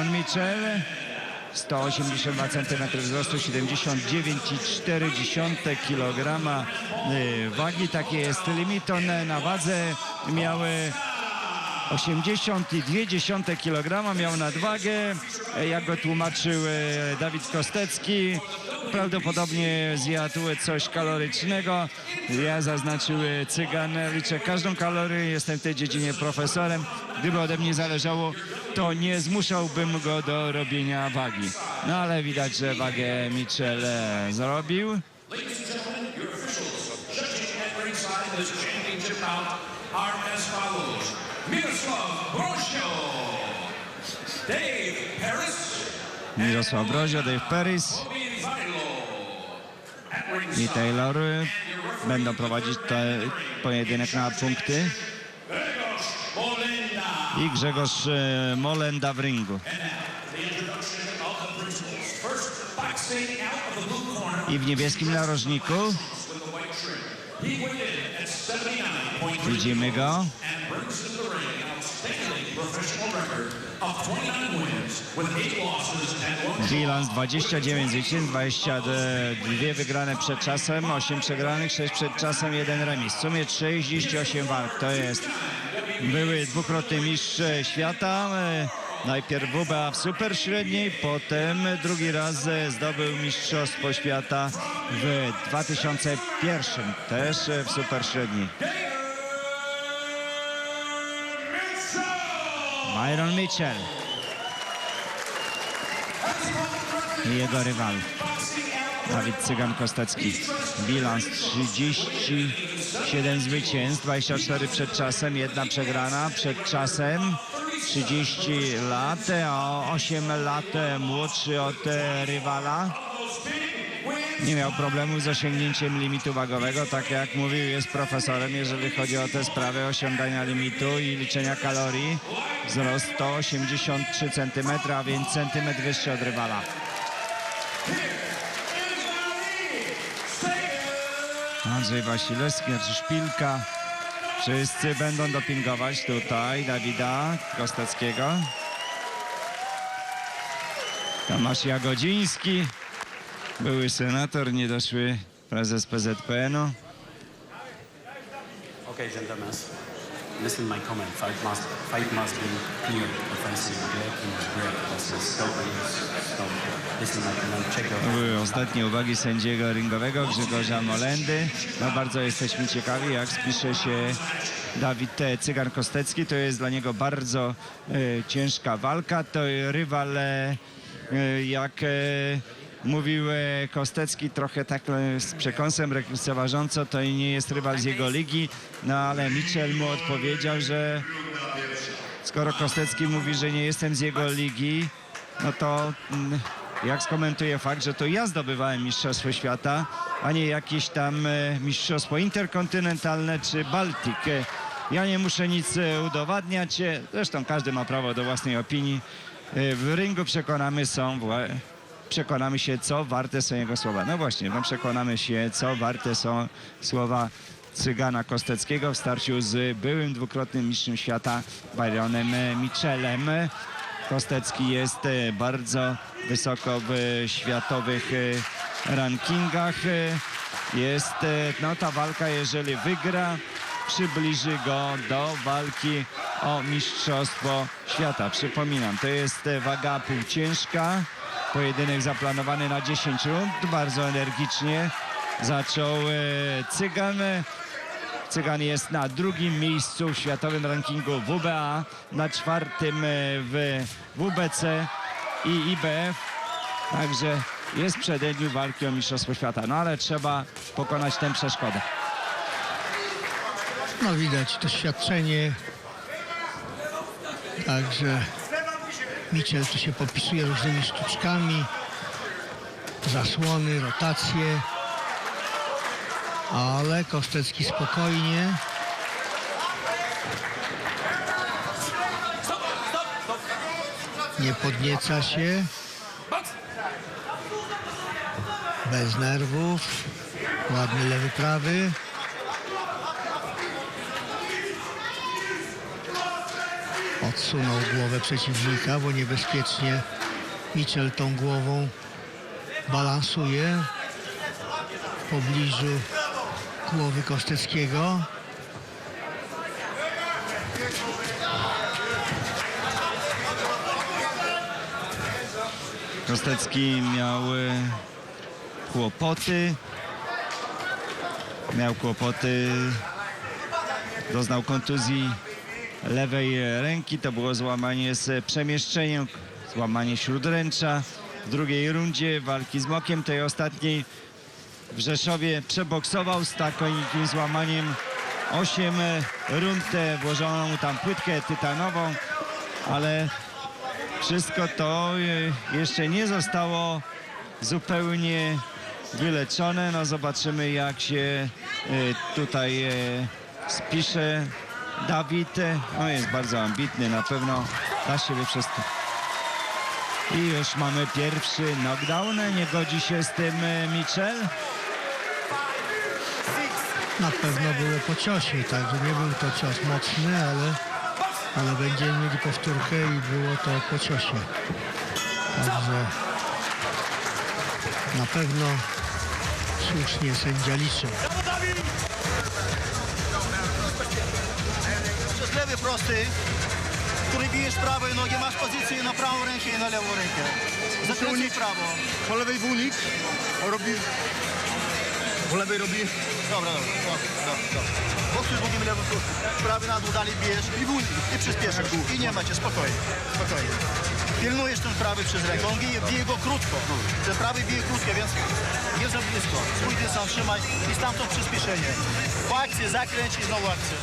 Sharon Mitchell. 182 cm wzrostu, 79,4 kg y, wagi. Taki jest limit. One na wadze miały 82,2 kg miał nadwagę, jak go tłumaczył e, Dawid Kostecki. Prawdopodobnie zjadł coś kalorycznego. Ja zaznaczył e, cygan, liczę każdą kalorię, jestem w tej dziedzinie profesorem. Gdyby ode mnie zależało, to nie zmuszałbym go do robienia wagi. No ale widać, że wagę Mitchell e, zrobił. Ladies and gentlemen, your officials judging ringside this championship bout are as follows. Miroslav Brosio, Dave Paris, Mirosław Brozio, Dave Paris i Taylor będą prowadzić te pojedynek na punkty. I Grzegorz e, Molenda w ringu. I w niebieskim narożniku widzimy go. and brings into the ring an outstanding professional record of 29 wins with 8 losses and 1 Bilans 29 zwycięstw, 22 wygrane przed czasem, 8 przegranych, 6 przed czasem, 1 remis. W sumie 38 walk. To jest były dwukrotny mistrz świata. Najpierw WBA w super średniej, potem drugi raz zdobył mistrzostwo świata w 2001, też w super średniej. Byron Mitchell i jego rywal Dawid Cygan-Kostecki. Bilans 37 zwycięstw, 24 przed czasem, jedna przegrana przed czasem. 30 lat, a 8 lat młodszy od rywala. Nie miał problemu z osiągnięciem limitu wagowego, tak jak mówił, jest profesorem, jeżeli chodzi o te sprawy osiągania limitu i liczenia kalorii. Wzrost 183 cm, a więc centymetr wyższy od rywala. Andrzej Wasilewski, znaczy Szpilka. Wszyscy będą dopingować tutaj Dawida Kosteckiego. Tomasz Jagodziński, były senator, niedoszły prezes PZPN-u. Okay, gentlemen, listen my comment. Fight must, fight must be clear, offensive, black stop były ostatnie uwagi sędziego ringowego Grzegorza Molendy. No bardzo jesteśmy ciekawi, jak spisze się Dawid e, Cygan-Kostecki. To jest dla niego bardzo e, ciężka walka. To rywal, e, e, jak e, mówił e, Kostecki, trochę tak e, z przekąsem lekceważąco, to nie jest rywal z jego ligi. No ale Mitchell mu odpowiedział, że skoro Kostecki mówi, że nie jestem z jego ligi, no to mm, jak skomentuję fakt, że to ja zdobywałem Mistrzostwo Świata, a nie jakieś tam e, Mistrzostwo Interkontynentalne czy Baltik. E, Ja nie muszę nic e, udowadniać, zresztą każdy ma prawo do własnej opinii. W ringu przekonamy są przekonamy się, co warte są jego słowa. No właśnie, no przekonamy się, co warte są słowa Cygana Kosteckiego w starciu z byłym dwukrotnym mistrzem świata Byronem Mitchellem. Kostecki jest e, bardzo wysoko w światowych e, rankingach. Jest e, no, ta walka, jeżeli wygra, przybliży go do walki o Mistrzostwo Świata. Przypominam, to jest waga półciężka. Pojedynek zaplanowany na 10 rund. Bardzo energicznie zaczął e, Cygan. Cygan jest na drugim miejscu w światowym rankingu WBA, na czwartym e, w WBC i IBF. Także jest w przededniu walki o Mistrzostwo Świata. No ale trzeba pokonać tę przeszkodę. No widać doświadczenie. Także Mitchell tu się popisuje różnymi sztuczkami. Zasłony, rotacje. Ale Kostecki spokojnie. Nie podnieca się. Bez nerwów. Ładny lewy, prawy. Odsunął głowę przeciwnika, bo niebezpiecznie Mitchell tą głową balansuje w pobliżu głowy Kosteckiego. Kostecki miał kłopoty. Miał kłopoty. Doznał kontuzji lewej ręki. To było złamanie z przemieszczeniem, złamanie śródręcza. W drugiej rundzie walki z Mokiem, tej ostatniej w Rzeszowie przeboksował z takim złamaniem 8 rund. e, Włożono mu tam płytkę tytanową, ale wszystko to e, jeszcze nie zostało zupełnie wyleczone. No zobaczymy jak się e, tutaj spisze Dawid. No jest bardzo ambitny, na pewno da siebie wszystko. I już mamy pierwszy knockdown. Nie godzi się z tym Mitchell. Na pewno było po ciosie, także nie był to cios mocny, ale, ale będziemy mieli powtórkę i było to po ciosie. Także na pewno słusznie sędzia liczył. Przez lewy prosty, który bijesz prawej nogi, masz pozycję na prawą rękę i na lewą rękę. Zakręcaj prawo. Po lewej w unik robi... Po lewej robi... Dobra, dobra, dobra, dobra. Boksuj drugim lewym prostym. Prawy na dół dalej bijesz i w unik, i przyspieszasz. I nie macie, spokojnie, spokojnie. Pilnujesz ten prawy przez rękę, on bije, bije go krótko. Ten prawy bije krótko, więc nie za blisko. Swój dystans trzymaj i stamtąd przyspieszenie. Po akcji zakręć i znowu akcja.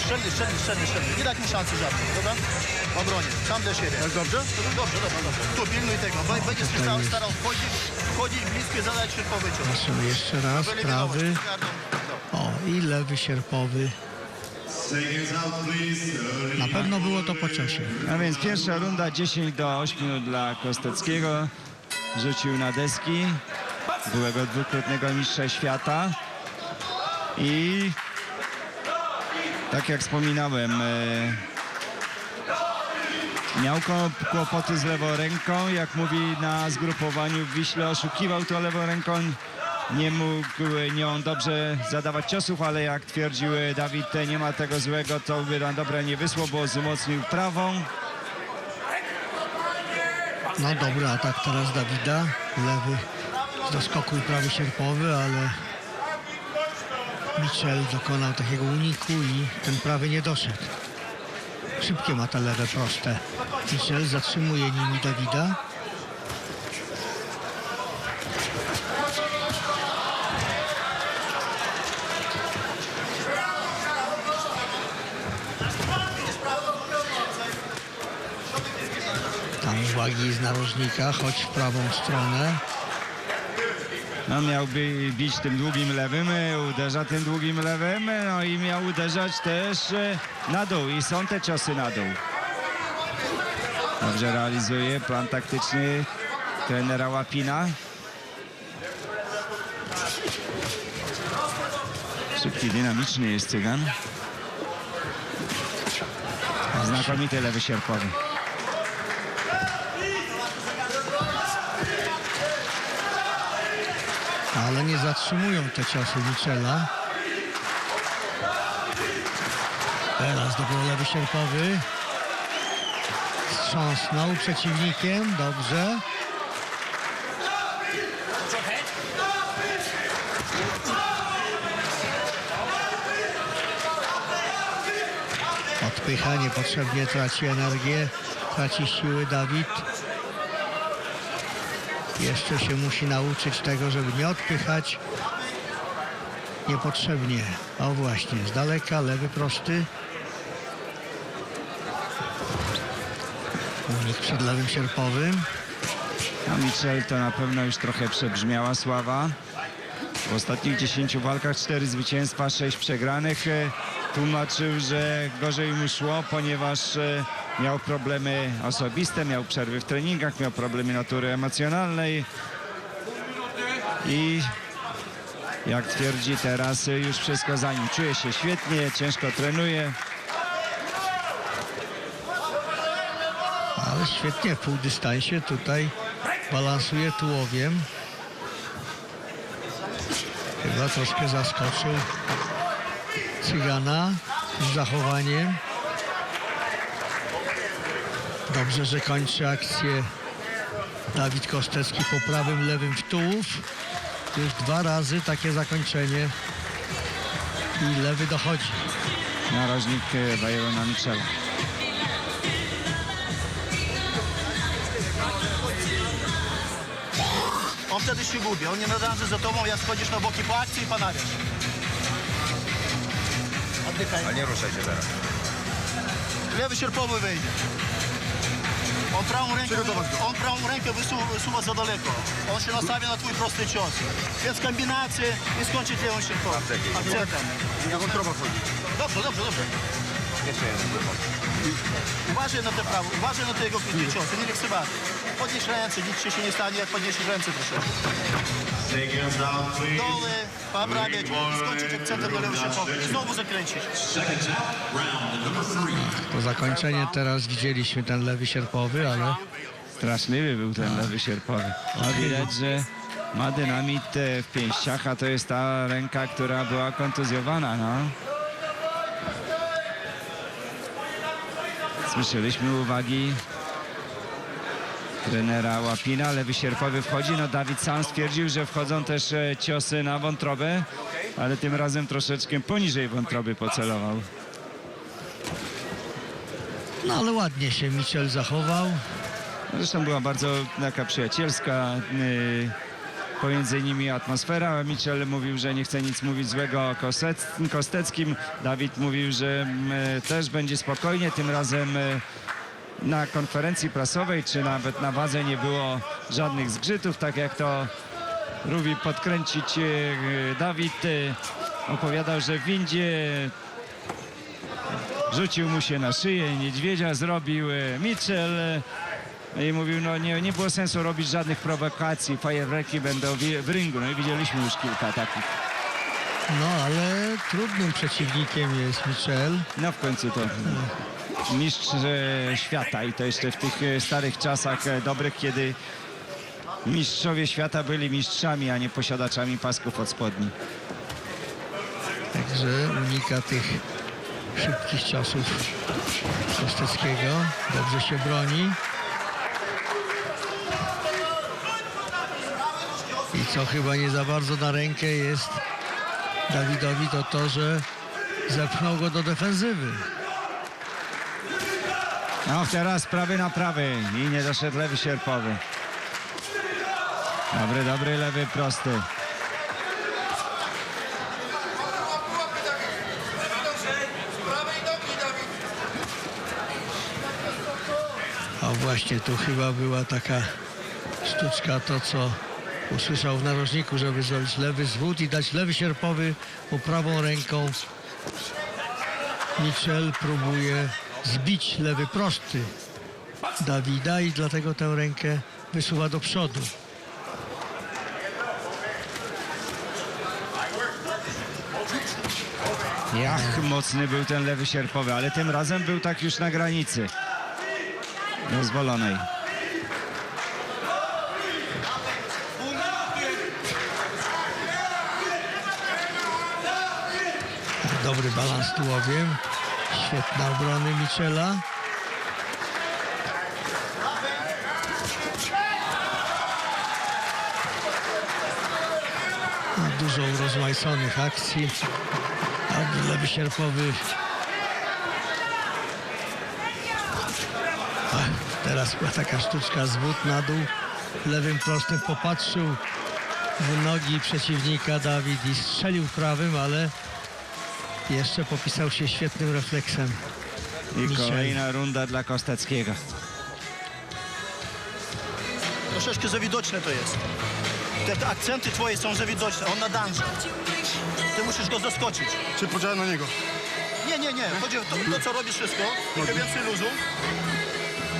Strzelny, strzelny, strzelny, strzelny. Nie dać mu szansy żadnej, dobra? W obronie, sam dla siebie. Dobrze? Dobrze, dobrze, dobrze. Tu pilnuj tego. Będziesz się starał, starał wchodzić, wchodzić blisko i zadać cios. Zobaczymy jeszcze raz, prawy. O, i lewy sierpowy. Na pewno było to po ciosie. A więc pierwsza runda 10 do 8 dla Kosteckiego. Rzucił na deski byłego dwukrotnego mistrza świata. I tak jak wspominałem, e, miał kłopoty z lewą ręką. Jak mówi na zgrupowaniu w Wiśle, oszukiwał to lewą ręką. Nie mógł nią dobrze zadawać ciosów, ale jak twierdził Dawid, nie ma tego złego, to by na dobre nie wysło, bo wzmocnił prawą. No dobry atak teraz Dawida. Lewy z doskoku i prawy sierpowy, ale Mitchell dokonał takiego uniku i ten prawy nie doszedł. Szybkie ma te lewe proste. Mitchell zatrzymuje nimi Dawida. Tam uwagi z narożnika, choć w prawą stronę. No miałby bić tym długim lewym, uderza tym długim lewym, no i miał uderzać też e, na dół i są te ciosy na dół. Dobrze realizuje plan taktyczny trenera Łapina. Szybki, dynamiczny jest Cygan. Znakomity lewy sierpowy. ale nie zatrzymują te ciosy Michela. Teraz dopiero lewy sierpowy. Wstrząsnął przeciwnikiem, dobrze. Odpycha, niepotrzebnie traci energię, traci siły Dawid. Jeszcze się musi nauczyć tego, żeby nie odpychać niepotrzebnie. O właśnie, z daleka, lewy prosty. Lewym sierpowym. A Michel to na pewno już trochę przebrzmiała sława. W ostatnich 10 walkach 4 zwycięstwa, 6 przegranych. E, Tłumaczył, że gorzej mu szło, ponieważ e, miał problemy osobiste, miał przerwy w treningach, miał problemy natury emocjonalnej. I jak twierdzi teraz, e, już wszystko za nim. Czuje się świetnie, ciężko trenuje. Świetnie w półdystansie tutaj balansuje tułowiem. Chyba troszkę zaskoczył Cygana z zachowaniem. Dobrze, że kończy akcję Dawid Kostecki po prawym, lewym w tułów. Już dwa razy takie zakończenie i lewy dochodzi. Narożnik e, Bajrona Michela. On wtedy się gubi, on nie nadąży za tobą, jak schodzisz na boki po akcji i ponawiasz. Oddychaj. A nie ruszaj się teraz. Lewy sierpowy wejdzie. On prawą rękę, on prawą rękę wysuwa, wysuwa za daleko. On się nastawia na twój prosty cios. Więc kombinacje i skończyć lewą sierpową. Akcentem. Jak on próba wchodzi. Dobrze, dobrze, dobrze. Jeszcze jeden. Uważaj na te prawo, uważaj na te jego krótkie ciosy, nie lekceważ. Podnieś ręce, nic ci się nie stanie, jak podniesiesz ręce troszeczkę. Doły, pobrabiać, skończyć akcentem na lewy sierpowy. I znowu zakręcić. To zakończenie teraz widzieliśmy ten lewy sierpowy, ale Straszliwy był ten lewy sierpowy. A widać, że ma dynamit e, w pięściach, a to jest ta ręka, która była kontuzjowana, no. Słyszeliśmy uwagi trenera Łapina, lewy sierpowy wchodzi. No Dawid sam stwierdził, że wchodzą też e, ciosy na wątrobę, ale tym razem troszeczkę poniżej wątroby pocelował. no ale ładnie się Michel zachował. Zresztą była bardzo taka przyjacielska y, pomiędzy nimi atmosfera. Mitchell mówił, że nie chce nic mówić złego o Kosteckim. Dawid mówił, że y, też będzie spokojnie. Tym razem y, na konferencji prasowej, czy nawet na wadze nie było żadnych zgrzytów, tak jak to lubi podkręcić y, Dawid. Opowiadał, że w windzie rzucił mu się na szyję, niedźwiedzia zrobił Mitchell. Y, i mówił, no nie, nie było sensu robić żadnych prowokacji, fajerwerki będą w, w ringu. No i widzieliśmy już kilka takich. No ale trudnym przeciwnikiem jest Michel. No w końcu to mistrz e, świata i to jeszcze w tych e, starych czasach e, dobrych, kiedy mistrzowie świata byli mistrzami, a nie posiadaczami pasków od spodni. Także unika tych szybkich ciosów Kosteckiego. Dobrze się broni. Co chyba nie za bardzo na rękę jest Dawidowi, to to, że zepchnął go do defensywy. No teraz prawy na prawy i nie doszedł lewy sierpowy. Dobry, dobry, lewy, prosty. A właśnie tu chyba była taka sztuczka, to co usłyszał w narożniku, żeby zrobić lewy zwód i dać lewy sierpowy po prawą ręką. Mitchell próbuje zbić lewy prosty Dawida i dlatego tę rękę wysuwa do przodu. Jak mocny był ten lewy sierpowy, ale tym razem był tak już na granicy dozwolonej. Dobry balans tułowiem. Świetna obrony Michela. Dużo urozmaiconych akcji. Dobry lewy sierpowy. Teraz była taka sztuczka zwód na dół. Lewym prostym popatrzył w nogi przeciwnika Dawid i strzelił prawym, ale jeszcze popisał się świetnym refleksem. I kolejna runda dla Kosteckiego. Troszeczkę za widoczne to jest. Te, te akcenty twoje są za widoczne, on nadąża. Ty musisz go zaskoczyć. Czy poczekaj na niego? Nie, nie, nie. Chodzi o to, to co robisz wszystko, tylko więcej luzu,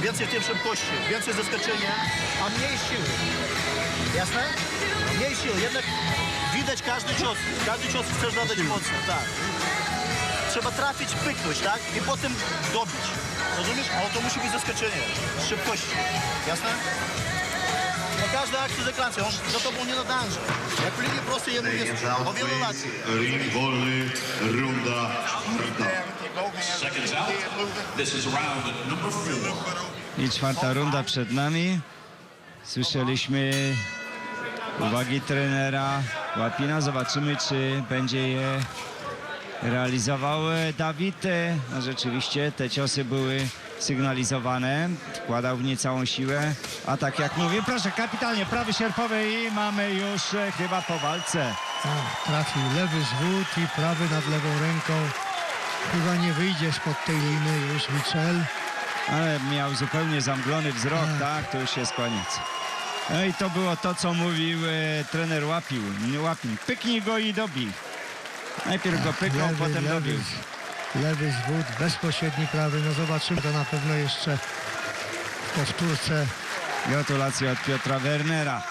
więcej w tym szybkości, więcej zaskoczenia, a mniej siły. Jasne? Mniej siły. Jednak widać każdy cios. Każdy cios chcesz zadać mocno, tak. Trzeba trafić, pyknąć, tak? I potem dobić. Rozumiesz? Ale to musi być zaskoczenie. Z szybkości. Jasne? Po każdej akcji deklaracją, on za tobą nie nadąża. Jak w linii prostej jemu jest o wiele łatwiej. Ring wolny, runda czwarta. Seconds out. This is round number four. I czwarta runda przed nami. Słyszeliśmy uwagi trenera Łapina. Zobaczymy, czy będzie je realizował e, Dawid. E, No rzeczywiście te ciosy były sygnalizowane. Wkładał w nie całą siłę. A tak jak mówię, proszę, kapitalnie, prawy sierpowy i mamy już e, chyba po walce. O, trafił lewy zwód i prawy nad lewą ręką. Chyba nie wyjdzie spod tej liny już Michel. Ale miał zupełnie zamglony wzrok, Tak. tak, to już jest koniec. No i to było to, co mówił e, trener Łapił. Łapin, pyknij go i dobij. Najpierw go pyknął, Lewy, potem lewy, dobił. lewy zwód, bezpośredni prawy. No zobaczymy to na pewno jeszcze w powtórce. Gratulacje od Piotra Wernera.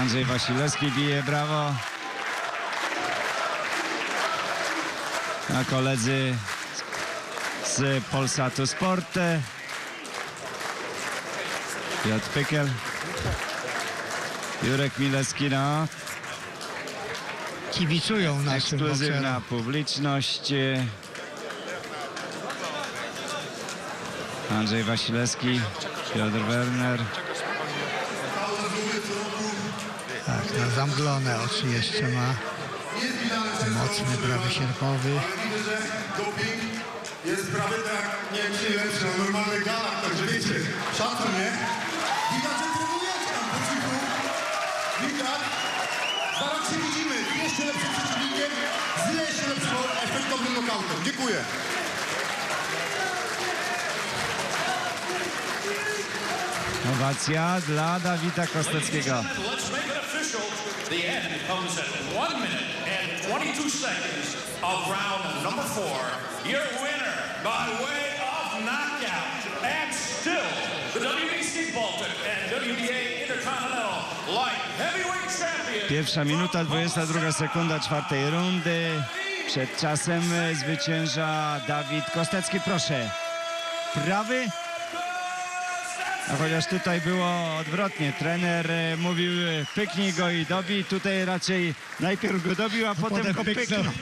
Andrzej Wasilewski bije brawo. A koledzy z, z Polsatu Sport. Piotr Pykiel. Jurek Milewski, no. Kibicują naszym Ekskluzywna bokserom. publiczność. Andrzej Wasilewski, Piotr Werner. Tak, na zamglone oczy jeszcze ma. Mocny prawy sierpowy. Widzę, że doping jest prawie tak, nie wiem czy lepszy na normalnych galach, także wiecie, szacun, nie? Widać, Jeszcze lepszym przeciwnikiem, z jeszcze lepszym efektownym nokautem. Dziękuję. Owacja dla Dawida Kosteckiego. Let's make it official. The end comes at one minute and 22 seconds of round number four. Your winner by way of knockout and still the WBC Baltic and WBA Intercontinental Light Heavyweight Champion. Pierwsza minuta, 22 sekunda czwartej rundy. Przed czasem e, zwycięża Dawid Kostecki. Proszę. Prawy. A chociaż tutaj było odwrotnie. Trener e, mówił e, pyknij go i dobij. Tutaj raczej najpierw go dobił, a potem, potem go pyknął.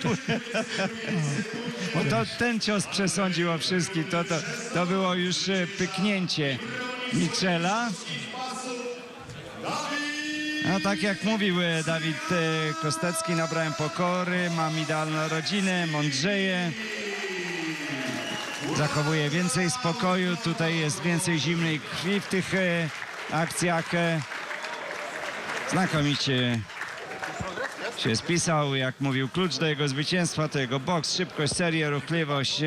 Bo to ten cios przesądził o wszystkim. To, to, to było już pyknięcie Michela. No tak jak mówił e, Dawid e, Kostecki, nabrałem pokory, mam idealną rodzinę, mądrzeję. Zachowuję więcej spokoju, tutaj jest więcej zimnej krwi w tych e, akcjach. Znakomicie się spisał, jak mówił, klucz do jego zwycięstwa to jego boks, szybkość, serię, ruchliwość.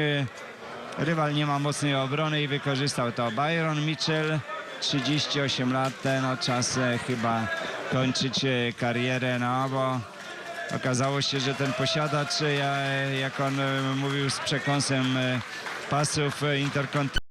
Rywal nie ma mocnej obrony i wykorzystał to. Byron Mitchell, 38 lat, no czas chyba kończyć e, karierę, no bo okazało się, że ten posiadacz, e, jak on e, mówił z przekąsem pasów interkontynentalnych,